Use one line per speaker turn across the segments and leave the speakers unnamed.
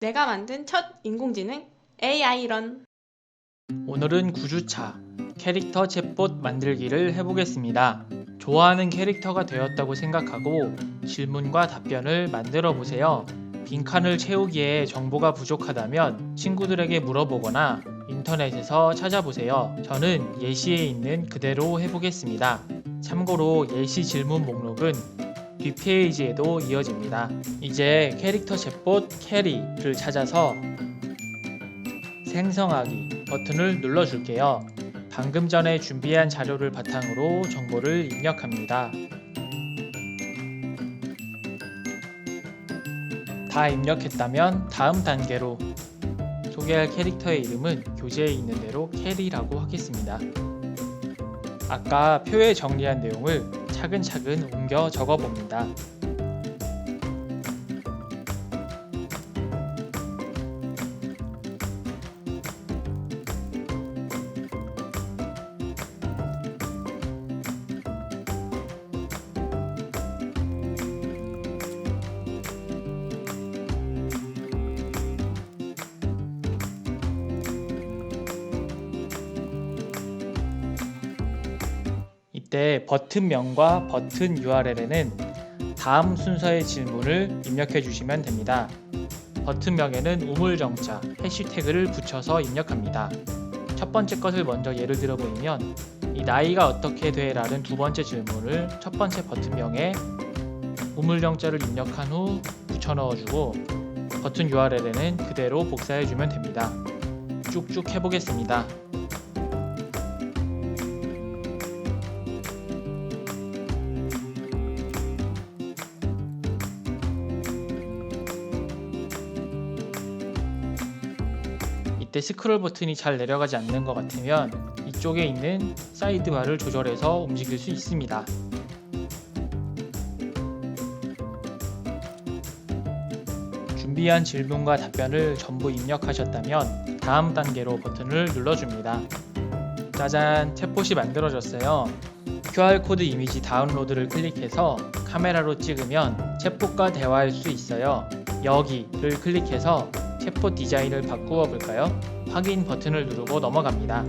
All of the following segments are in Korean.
내가 만든 첫 인공지능 AI런
오늘은 9주차 캐릭터 챗봇 만들기를 해보겠습니다. 좋아하는 캐릭터가 되었다고 생각하고 질문과 답변을 만들어 보세요. 빈칸을 채우기에 정보가 부족하다면 친구들에게 물어보거나 인터넷에서 찾아보세요. 저는 예시에 있는 그대로 해보겠습니다. 참고로 예시 질문 목록은 뒷페이지에도 이어집니다. 이제 캐릭터 챗봇 캐리를 찾아서 생성하기 버튼을 눌러줄게요. 방금 전에 준비한 자료를 바탕으로 정보를 입력합니다. 다 입력했다면 다음 단계로 소개할 캐릭터의 이름은 교재에 있는 대로 캐리라고 하겠습니다. 아까 표에 정리한 내용을 차근차근 옮겨 적어 봅니다. 이때 버튼명과 버튼 URL에는 다음 순서의 질문을 입력해 주시면 됩니다. 버튼명에는 우물정자, 해시태그를 붙여서 입력합니다. 첫 번째 것을 먼저 예를 들어 보이면 이 나이가 어떻게 돼? 라는 두 번째 질문을 첫 번째 버튼명에 우물정자를 입력한 후 붙여 넣어주고 버튼 URL에는 그대로 복사해 주면 됩니다. 쭉쭉 해보겠습니다. 이때 스크롤 버튼이 잘 내려가지 않는 것 같으면 이쪽에 있는 사이드바를 조절해서 움직일 수 있습니다. 준비한 질문과 답변을 전부 입력하셨다면 다음 단계로 버튼을 눌러줍니다. 짜잔, 챗봇이 만들어졌어요. QR코드 이미지 다운로드를 클릭해서 카메라로 찍으면 챗봇과 대화할 수 있어요. 여기를 클릭해서 챗봇 디자인을 바꾸어 볼까요? 확인 버튼을 누르고 넘어갑니다.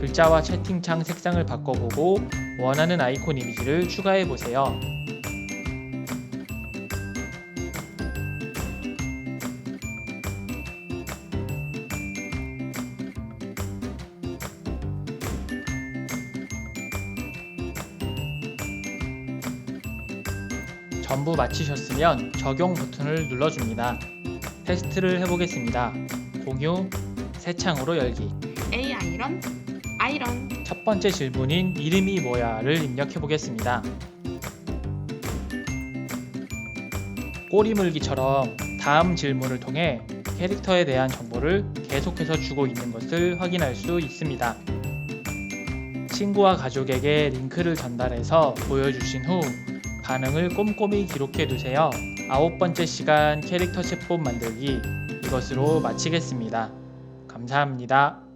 글자와 채팅창 색상을 바꿔보고 원하는 아이콘 이미지를 추가해 보세요. 전부 마치셨으면 적용 버튼을 눌러줍니다. 테스트를 해보겠습니다. 공유, 새 창으로 열기.
AI런 아이런
첫 번째 질문인 이름이 뭐야를 입력해 보겠습니다. 꼬리물기처럼 다음 질문을 통해 캐릭터에 대한 정보를 계속해서 주고 있는 것을 확인할 수 있습니다. 친구와 가족에게 링크를 전달해서 보여주신 후 반응을 꼼꼼히 기록해 두세요. 아홉 번째 시간 캐릭터 챗봇 만들기 이것으로 마치겠습니다. 감사합니다.